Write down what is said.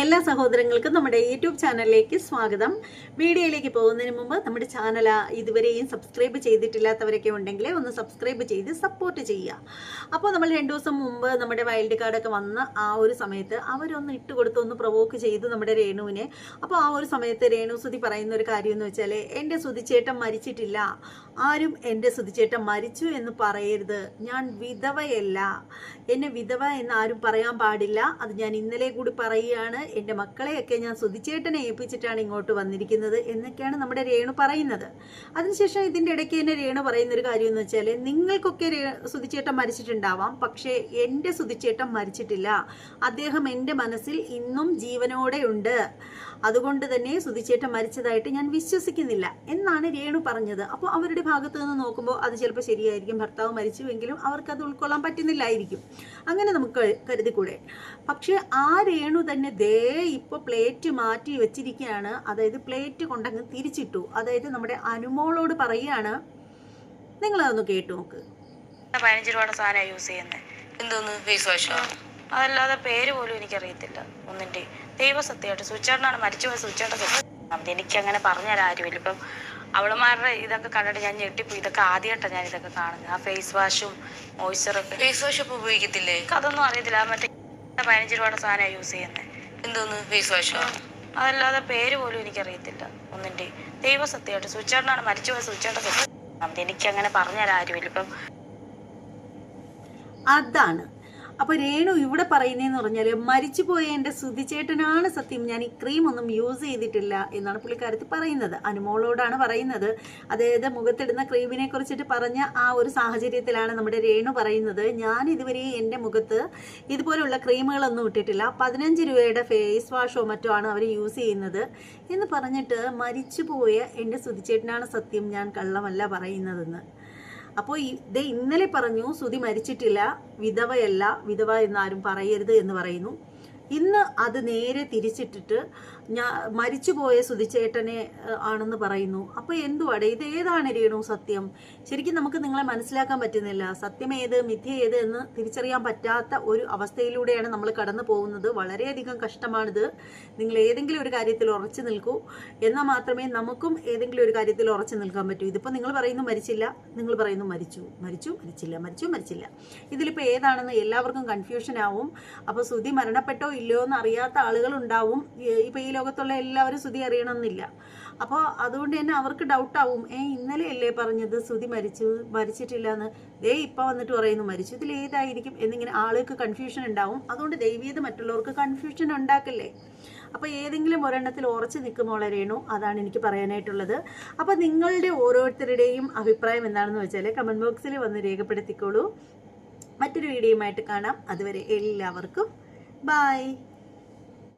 എല്ലാ സഹോദരങ്ങൾക്കും നമ്മുടെ യൂട്യൂബ് ചാനലിലേക്ക് സ്വാഗതം. വീഡിയോയിലേക്ക് പോകുന്നതിന് മുമ്പ് നമ്മുടെ ചാനൽ ഇതുവരെയും സബ്സ്ക്രൈബ് ചെയ്തിട്ടില്ലാത്തവരൊക്കെ ഉണ്ടെങ്കിൽ ഒന്ന് സബ്സ്ക്രൈബ് ചെയ്ത് സപ്പോർട്ട് ചെയ്യുക. അപ്പോൾ നമ്മൾ രണ്ടു ദിവസം മുമ്പ് നമ്മുടെ വൈൽഡ് കാർഡൊക്കെ വന്ന ആ ഒരു സമയത്ത് അവരൊന്ന് ഇട്ട് കൊടുത്ത് ഒന്ന് പ്രൊവോക്ക് ചെയ്തു നമ്മുടെ രേണുവിനെ. അപ്പോൾ ആ ഒരു സമയത്ത് രേണു സുതി പറയുന്ന ഒരു കാര്യം എന്ന് വെച്ചാൽ എന്റെ സുതിച്ചേട്ടൻ മരിച്ചിട്ടില്ല. ആരും എന്റെ സുതിച്ചേട്ടൻ മരിച്ചു എന്ന് പറയരുത്. ഞാൻ വിധവയല്ല. എന്നെ വിധവ എന്ന് ആരും പറയാൻ പാടില്ല. അത് ഞാൻ ഇന്നലെ കൂടി പറയുകയാണ്. എന്റെ മക്കളെയൊക്കെ ഞാൻ സുതിച്ചേട്ടനെ ഏൽപ്പിച്ചിട്ടാണ് ഇങ്ങോട്ട് വന്നിരിക്കുന്നത് എന്നൊക്കെയാണ് നമ്മുടെ രേണു പറയുന്നത്. അതിനുശേഷം ഇതിന്റെ ഇടയ്ക്ക് തന്നെ രേണു പറയുന്നൊരു കാര്യം എന്ന് വെച്ചാൽ നിങ്ങൾക്കൊക്കെ സുതിച്ചേട്ടൻ മരിച്ചിട്ടുണ്ടാവാം. പക്ഷേ എന്റെ സുതിച്ചേട്ടൻ മരിച്ചിട്ടില്ല. അദ്ദേഹം എന്റെ മനസ്സിൽ ഇന്നും ജീവനോടെ ഉണ്ട്. അതുകൊണ്ട് തന്നെ സുതിച്ചേട്ടൻ മരിച്ചതായിട്ട് ഞാൻ വിശ്വസിക്കുന്നില്ല എന്നാണ് രേണു പറഞ്ഞത്. അപ്പോൾ അവരുടെ ഭാഗത്തു നിന്ന് നോക്കുമ്പോൾ അത് ചിലപ്പോൾ ശരിയായിരിക്കും. ഭർത്താവ് മരിച്ചുവെങ്കിലും അവർക്കത് ഉൾക്കൊള്ളാൻ പറ്റുന്നില്ലായിരിക്കും. അങ്ങനെ നമുക്ക് കരു- കരുതിക്കൂടെ? പക്ഷേ ആ രേണു തന്നെ ദേ ഇപ്പോൾ പ്ലേറ്റ് മാറ്റി വെച്ചിരിക്കുകയാണ്. അതായത് പ്ലേറ്റ് കൊണ്ടങ്ങ് തിരിച്ചിട്ടു. അതായത് നമ്മുടെ അനുമോളോട് പറയുകയാണ്. നിങ്ങളതൊന്ന് കേട്ടു നോക്ക്. പതിനഞ്ച് രൂപയുടെ സാധനം യൂസ് ചെയ്യുന്നത് എന്തോന്ന് ഫേസ് വാഷോ അതല്ലാതെ പേര് പോലും എനിക്കറിയത്തില്ല. ഒന്നിന്റെ ദൈവസത്യമായിട്ട് സുച്ചേട്ടനാണ് മരിച്ചുപോയ സുച്ചേട്ടൻ സത്യം. എനിക്ക് അങ്ങനെ പറഞ്ഞാൽ ആരുമില്ല. ഇപ്പം അവളുമാരുടെ ഇതൊക്കെ കണ്ടിട്ട് ഞാൻ ഞെട്ടിപ്പോ ഇതൊക്കെ ആദ്യമായിട്ടാണ് ഞാൻ ഇതൊക്കെ കാണുന്നത്. ആ ഫേസ് വാഷും മോയ്സ്ചറൊക്കെ ഫേസ് വാഷ് ഇപ്പൊ ഉപയോഗിക്കത്തില്ലേ? അതൊന്നും അറിയത്തില്ല. മറ്റേ പതിനഞ്ച് രൂപയുടെ സാധനമാണ് യൂസ് ചെയ്യുന്നത് എന്തോന്ന് ഫേസ് വാഷോ? അതല്ലാതെ പേര് പോലും എനിക്കറിയത്തില്ല. ഒന്നിന്റെ ദൈവസത്യമായിട്ട് സുച്ചേട്ടനാണ് മരിച്ചുപോയ സുച്ചേട്ടൻ സത്യം. എനിക്ക് അങ്ങനെ പറഞ്ഞുതരാൻ ആരുമില്ല ഇപ്പം. അതാണ്. അപ്പൊ രേണു ഇവിടെ പറയുന്നതെന്ന് പറഞ്ഞാൽ മരിച്ചുപോയ എന്റെ സുതിച്ചേട്ടനാണ് സത്യം. ഞാൻ ഈ ക്രീം ഒന്നും യൂസ് ചെയ്തിട്ടില്ല എന്നാണ് പുള്ളിക്കാരത്തിൽ പറയുന്നത്. അനുമോളോടാണ് പറയുന്നത്. അതായത് മുഖത്തിടുന്ന ക്രീമിനെ കുറിച്ചിട്ട് പറഞ്ഞ ആ ഒരു സാഹചര്യത്തിലാണ് നമ്മുടെ രേണു പറയുന്നത്. ഞാൻ ഇതുവരെ എന്റെ മുഖത്ത് ഇതുപോലുള്ള ക്രീമുകളൊന്നും ഇട്ടിട്ടില്ല. പതിനഞ്ച് രൂപയുടെ ഫേസ് വാഷോ മറ്റോ ആണ് അവർ യൂസ് ചെയ്യുന്നത് എന്ന് പറഞ്ഞിട്ട് മരിച്ചുപോയ എന്റെ സുതിച്ചേട്ടനാണ് സത്യം ഞാൻ കള്ളമല്ല പറയുന്നതെന്ന്. അപ്പോൾ ഇതേ ഇന്നലെ പറഞ്ഞു സുതി മരിച്ചിട്ടില്ല വിധവയല്ല വിധവ എന്നാരും പറയരുത് എന്ന് പറയുന്നു. ഇന്ന് അത് നേരെ തിരിച്ചിട്ടിട്ട് ഞാൻ മരിച്ചുപോയ സുതിച്ചേട്ടനെ ആണെന്ന് പറയുന്നു. അപ്പോൾ എന്തുവാടെ? ഇത് ഏതാണ് രേണു സത്യം? ശരിക്കും നമുക്ക് നിങ്ങളെ മനസ്സിലാക്കാൻ പറ്റുന്നില്ല. സത്യം ഏത് മിഥ്യ ഏത് എന്ന് തിരിച്ചറിയാൻ പറ്റാത്ത ഒരു അവസ്ഥയിലൂടെയാണ് നമ്മൾ കടന്നു പോകുന്നത്. വളരെയധികം കഷ്ടമാണിത്. നിങ്ങൾ ഏതെങ്കിലും ഒരു കാര്യത്തിൽ ഉറച്ചു നിൽക്കൂ. എന്നാൽ മാത്രമേ നമുക്കും ഏതെങ്കിലും ഒരു കാര്യത്തിൽ ഉറച്ചു നിൽക്കാൻ പറ്റൂ. ഇതിപ്പോൾ നിങ്ങൾ പറയുന്നു മരിച്ചില്ല. നിങ്ങൾ പറയുന്നു മരിച്ചു. മരിച്ചു മരിച്ചില്ല മരിച്ചു മരിച്ചില്ല. ഇതിലിപ്പോൾ ഏതാണെന്ന് എല്ലാവർക്കും കൺഫ്യൂഷൻ ആവും. അപ്പോൾ സുതി മരണപ്പെട്ടോ ഇല്ലയോ എന്ന് അറിയാത്ത ആളുകൾ ഉണ്ടാവും ഇപ്പോൾ ഈ ലോകത്തുള്ള എല്ലാവരും സ്തുതി അറിയണമെന്നില്ല. അപ്പോൾ അതുകൊണ്ട് തന്നെ അവർക്ക് ഡൗട്ടാവും ഏ ഇന്നലെയല്ലേ പറഞ്ഞത് സ്തുതി മരിച്ചു മരിച്ചിട്ടില്ല എന്ന് ദേ ഇപ്പം വന്നിട്ട് പറയുന്നു മരിച്ചു. ഇതിൽ ഏതായിരിക്കും? എന്നിങ്ങനെ ആളുകൾക്ക് കൺഫ്യൂഷൻ ഉണ്ടാവും. അതുകൊണ്ട് ദൈവീയത മറ്റുള്ളവർക്ക് കൺഫ്യൂഷൻ ഉണ്ടാക്കല്ലേ? അപ്പോൾ ഏതെങ്കിലും ഒരെണ്ണത്തിൽ ഉറച്ചു നിൽക്കുമ്പോൾ രേണു. അതാണ് എനിക്ക് പറയാനായിട്ടുള്ളത്. അപ്പോൾ നിങ്ങളുടെ ഓരോരുത്തരുടെയും അഭിപ്രായം എന്താണെന്ന് വെച്ചാൽ കമന്റ് ബോക്സിൽ വന്ന് രേഖപ്പെടുത്തിക്കോളൂ. മറ്റൊരു വീഡിയോയുമായിട്ട് കാണാം. അതുവരെ എല്ലാവർക്കും Bye.